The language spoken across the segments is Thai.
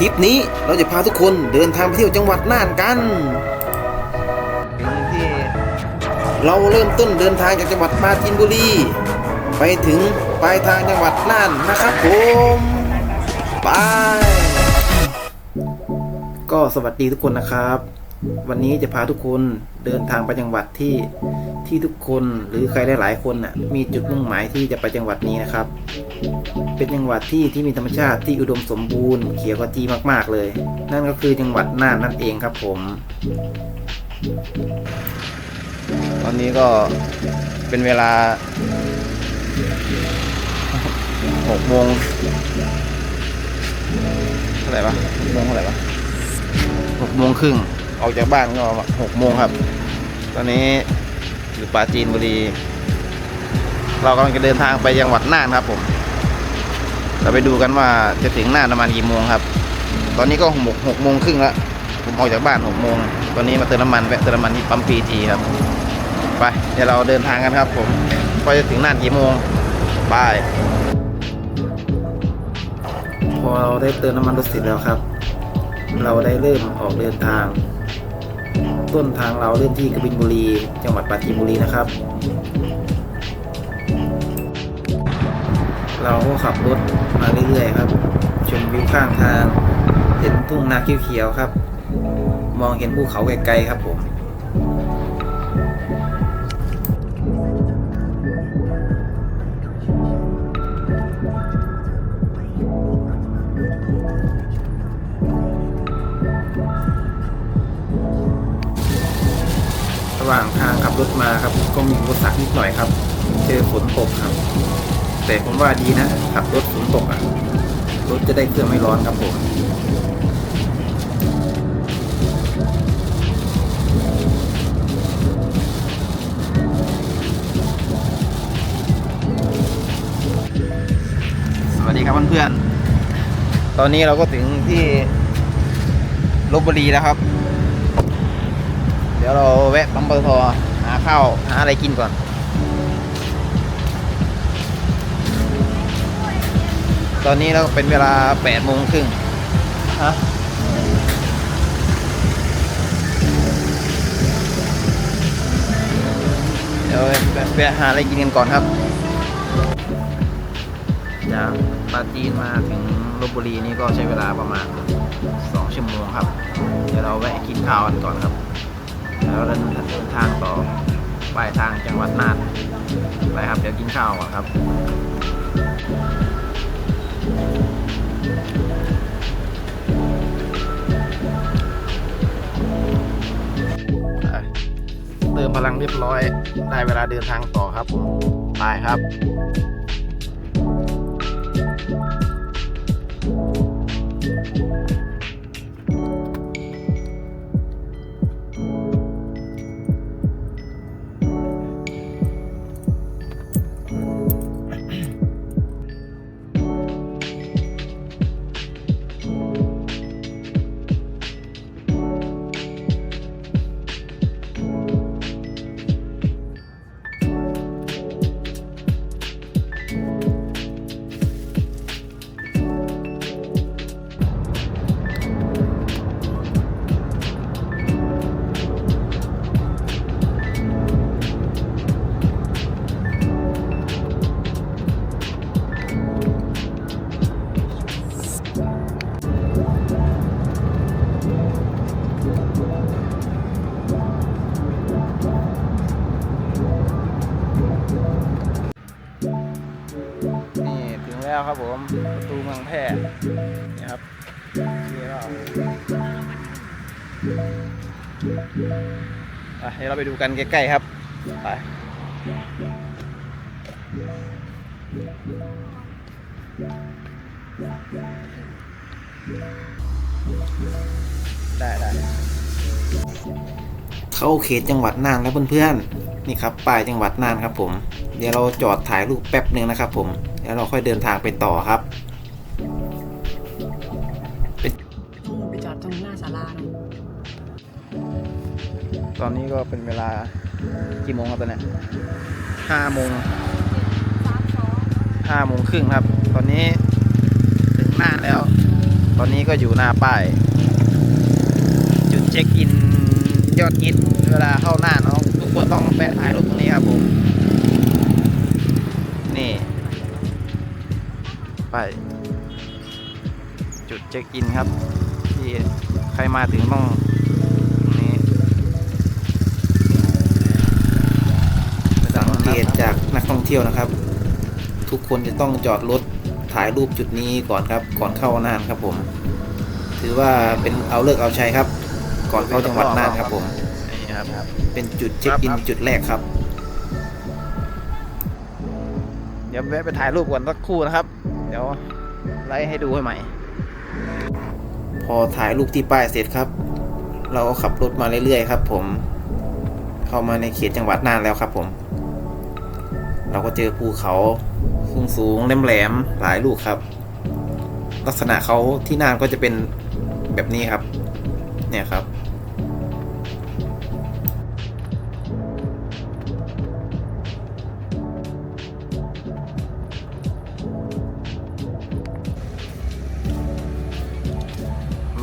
ทริปนี้เราจะพาทุกคนเดินทางไปเที่ยวจังหวัดน่านกันถึงที่เราเริ่มต้นเดินทางจากจังหวัดปราจีนบุรี ไปถึงปลายทางจังหวัดน่านนะครับผมไปก็สวัสดีทุกคนนะครับ วันนี้จะพาทุกคนเดินทางไปจังหวัดที่ ที่ทุกคนหรือใครหลายๆคนน่ะมีจุดมุ่งหมายที่จะไปจังหวัดนี้นะครับ เป็นจังหวัดที่ที่มีธรรมชาติที่อุดมสมบูรณ์เขียวขจีมากๆเลย นั่นก็คือจังหวัดน่านนั่นเองครับผม ตอนนี้ก็เป็นเวลาหกโมงเท่าไหร่ปะหกโมงเท่าไหร่ปะหกโมงครึ่งออกจากบ้านก็หกโมงครับ ตอนนี้ อยู่ปราจีนบุรี เรากำลังจะเดินทางไปจังหวัดน่านครับ ผม เราไปดูกันว่าจะถึงน่านประมาณกี่โมงครับ ตอนนี้ก็หกหกโมงครึ่งแล้วผมออกจากบ้านหกโมงตอนนี้มาเติมน้ำมันแวะเติมน้ำมันที่ปั๊มปีทีครับ ไปเดี๋ยวเราเดินทางกันครับ ผมว่าจะถึงน่านกี่โมงไปพอเราได้เติมน้ำมันรถเสร็จแล้วครับ เราได้เริ่มออกเดินทาง ต้นทางเราเริ่มที่กบินบุรี จังหวัดปราจีนบุรีนะครับ เราก็ขับรถมาเรื่อยๆครับ ชมวิวข้างทาง เห็นทุ่งนาเขียวๆครับ มองเห็นภูเขาไกลๆครับผม ว่างทางขับรถมาครับ ก็มีอุปสรรคนิดหน่อยครับ เจอฝนตกครับ แต่ผมว่าดีนะขับรถฝนตกอะรถจะได้เครื่องไม่ร้อนครับผมสวัสดีครับเพื่อนๆตอนนี้เราก็ถึงที่ลบบุรีแล้วครับ เดี๋ยวเราแวะปั๊มปตทหาข้าวหาอะไรกินก่อน ตอนนี้เราเป็นเวลา8โมงครึ่งฮะเดี๋ยวแวะหาอะไรกินกันก่อนครับจากปราจีนมาถึงลบบุรีนี่ก็ใช้เวลาประมาณ 2 ชั่วโมงครับ เดี๋ยวเราแวะกินข้าวกันก่อนครับ แล้วเดินทางต่อปลายทางจังหวัดน่านไปครับเดี๋ยวกินข้าวก่อนครับเติมพลังเรียบร้อย ได้เวลาเดินทางต่อครับผมไปครับ ครับผมประตูเมืองแพร่นี่ครับนี่ก็ไปเดี๋ยวเราไปดูกันใกล้ๆครับไปได้ได้ เข้าเขตจังหวัดน่านแล้วเพื่อนๆนี่ครับป้ายจังหวัดน่านครับ ผม เดี๋ยวเราจอดถ่ายรูปแป๊บหนึ่งนะครับ ผมเดี๋ยวเราค่อยเดินทางไปต่อครับไปจอดตรงหน้าศาลาเนอะตอนนี้ก็เป็นเวลากี่โมงครับตอนเนี้ยห้าโมงห้าโมงครึ่งครับ ตอนนี้ถึงหน้านแล้วตตอนนี้ก็อยู่หน้าป้ายจุดเช็คอิน ยอดฮิตเวลาเข้าหน้าน้องทุกคนต้องแปะถ่ายรูปตรงนี้ครับผมนี่ไป จุดเช็คอินครับ ที่ใครมาถึงต้องตรงนี้สังเกตจากนักท่องเที่ยวนะครับ ทุกคนจะต้องจอดรถถ่ายรูปจุดนี้ก่อนครับ ก่อนเข้าน่านครับผม ถือว่าเป็นเอาเลิกเอาใชัยครับ ก่อนเข้าจังหวัดน่านครับผมนี่ครับเป็นจุดเช็คอินจุดแรกครับ เดี๋ยวแวะไปถ่ายรูปก่อนสักครู่นะครับ เดี๋ยวไล่ให้ดูให้ใหม่ พอถ่ายรูปที่ป้ายเสร็จครับ เราก็ขับรถมาเรื่อยๆครับ ผม เข้ามาในเขตจังหวัดน่านแล้วครับ ผม เราก็เจอภูเขาสูงสูงๆแหลมๆหลายลูกครับ ลักษณะเขาที่น่านก็จะเป็นแบบนี้ครับ เนี่ยครับ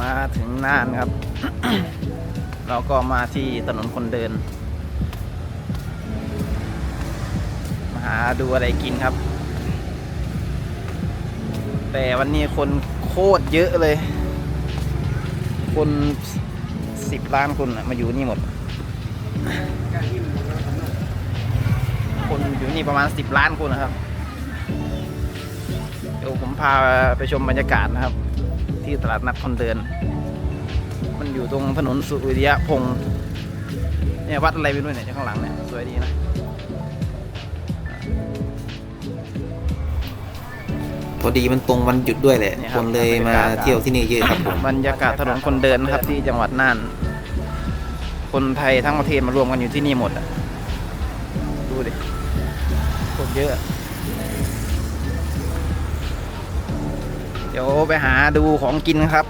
มาถึงน่านครับ เราก็มาที่ถนนคนเดิน มาหาดูอะไรกินครับ แต่วันนี้คนโคตรเยอะเลย คนสิบล้านคนมาอยู่นี่หมด คนอยู่นี่ประมาณสิบล้านคนนะครับ เดี๋ยวผมพาไปชมบรรยากาศนะครับ ที่ตลาดนัดคนเดิน มันอยู่ตรงถนนสุริยะพงศ์เนี่ยวัดอะไรไปด้วยเนี่ยข้างหลังเนี่ยสวยดีนะพอดีมันตรงวันหยุดด้วยแหละเนี่ยคครับนเลยมาเที่ยวที่นี่เยอะครับผมบรรยากาศถนนคนเดินนะครับที่จังหวัดน่าน คนไทยทั้งประเทศมารวมกันอยู่ที่นี่หมดอะ ดูดิคนเยอะ เดี๋ยวไปหาดูของกินครับ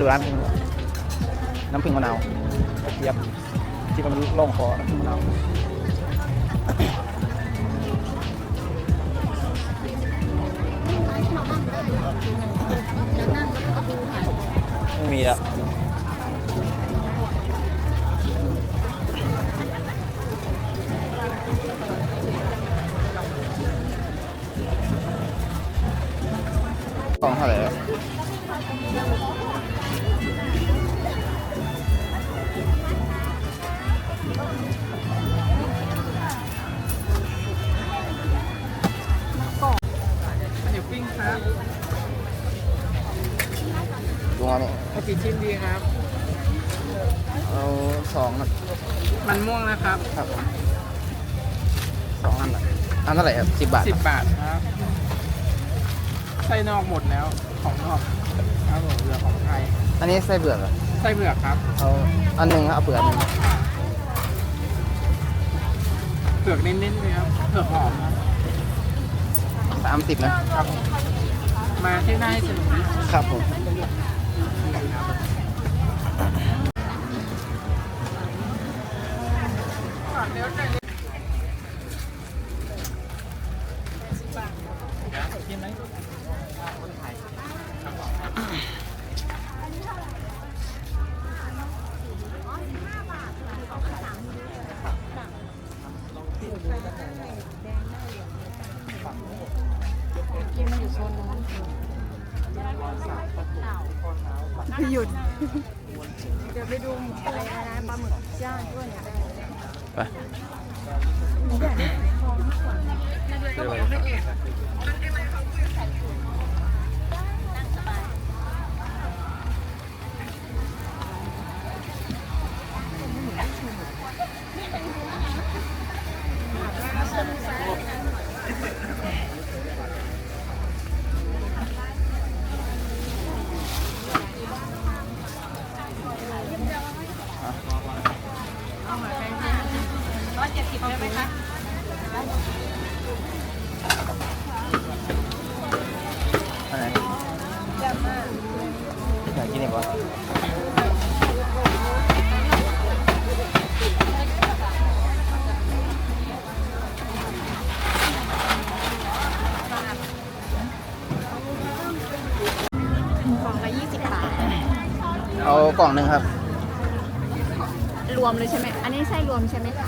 ดูร้านน้ำผึ้งมะนาวกระเทียบที่มันล่องคอน้ำผึ้งมะนาว ดูมาเนี่ยเอากี่ชิ้นดีครับ เอาสองนะมันม่วงนะครับครับสองอันละอันเท่าไหร่ครับสิบบาทสิบบาทครับไส้นอกหมดแล้วของนอกครับผมเหลือของไทยอันนี้ไส้เบือกเหรอไส้เผือกครับเอาอันหนึ่งครับเอาเปลือกอันหนึ่งเผือกเน้นๆเลยครับเผือกหอมครับสามสิบนะ ครับ มาที่หน้าให้สนุกนะครับผม ไป ร้อยเจ็ดสิบได้ไหมคะ อากินอย่าะล่องละยี่สิบบาท เอากล่องหนึ่งครับ รวมเลยใช่ไหม อันนี้ใช่รวมใช่ไหมคะ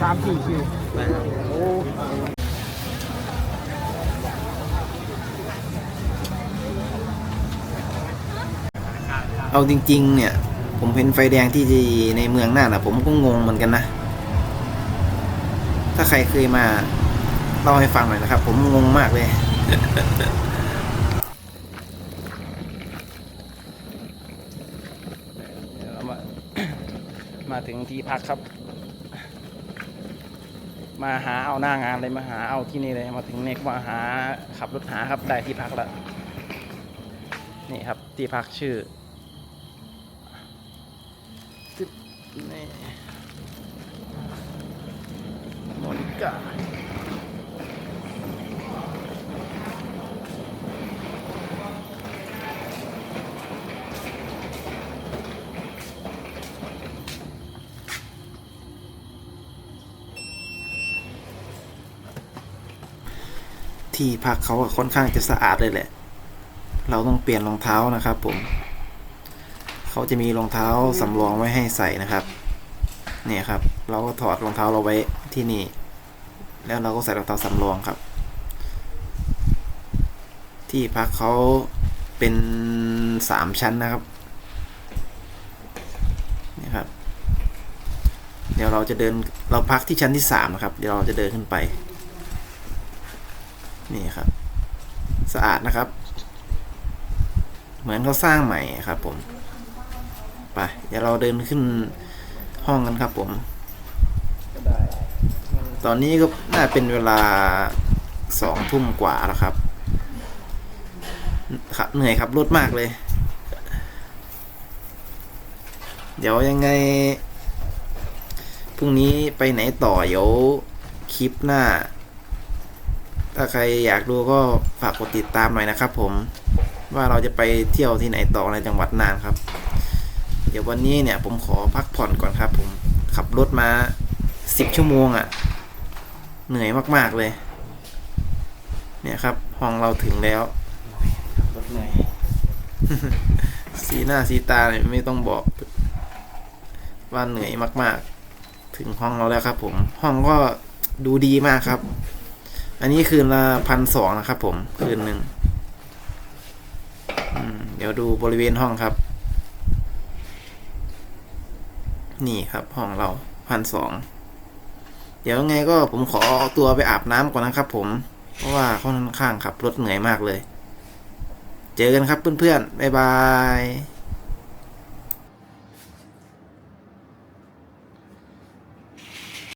สามสี่คิวโอ้ เอาจริง ๆ เนี่ย ผมเห็นไฟแดงที่ในเมืองน่านอะผมก็งงเหมือนกันนะ ถ้าใครเคยมาเล่าให้ฟังหน่อยนะครับ ผมงงมากเลยมามาถึงที่พักครับ มาหาเอาหน้างานเลยมาหาเอาที่นี่เลยมาถึงเนี่ยมาหาขับรถหาครับได้ที่พักแล้วนี่ครับที่พักชื่อตึ๊ด นี่โมนิก้าที่พักเขาค่อนข้างจะสะอาดเลยแหละ เราต้องเปลี่ยนรองเท้านะครับผม เขาจะมีรองเท้าสำรองไว้ให้ใส่นะครับเนี่ยครับ เราก็ถอดรองเท้าเราไว้ที่นี่ แล้วเราก็ใส่รองเท้าสำรองครับ ที่พักเขาเป็นสามชั้นนะครับนี่ครับ เดี๋ยวเราจะเดินเราพักที่ชั้นที่สามนะครับ เดี๋ยวเราจะเดินขึ้นไป นี่ครับ สะอาดนะครับ เหมือนเขาสร้างใหม่ครับผม ไปเดี๋ยวเราเดินขึ้นห้องกันครับผม ตอนนี้ก็น่าเป็นเวลาสองทุ่มกว่าแล้วครับครับเหนื่อยครับรถมากเลย เดี๋ยวยังไงพรุ่งนี้ไปไหนต่อ เดี๋ยวคลิปหน้า ถ้าใครอยากดูก็ฝากกดติดตามหน่อยนะครับผมว่าเราจะไปเที่ยวที่ไหนต่อในจังหวัดน่านครับ เดี๋ยววันนี้เนี่ยผมขอพักผ่อนก่อนครับ ผมขับรถมาสิบชั่วโมงอะ่ะ เหนื่อยมากๆเลย เนี่ยครับ ห้องเราถึงแล้วรถเหนื่อยสีหน้าสีตาเนี่ยไม่ต้องบอก ว่าเหนื่อยมากๆ ถึงห้องเราแล้วครับ ผม ห้องก็ดูดีมากครับ อันนี้คืนละพันสองนะครับ ผมคืนหนึ่งอืมเดี๋ยวดูบริเวณห้องครับ นี่ครับห้องเราพันสองเดี๋ยวไงก็ผมขอเอาตัวไปอาบน้ำก่อนนะครับผม เพราะว่าค่อนข้างขับรถเหนื่อยมากเลย เจอกันครับเพื่อนๆ บ๊ายบาย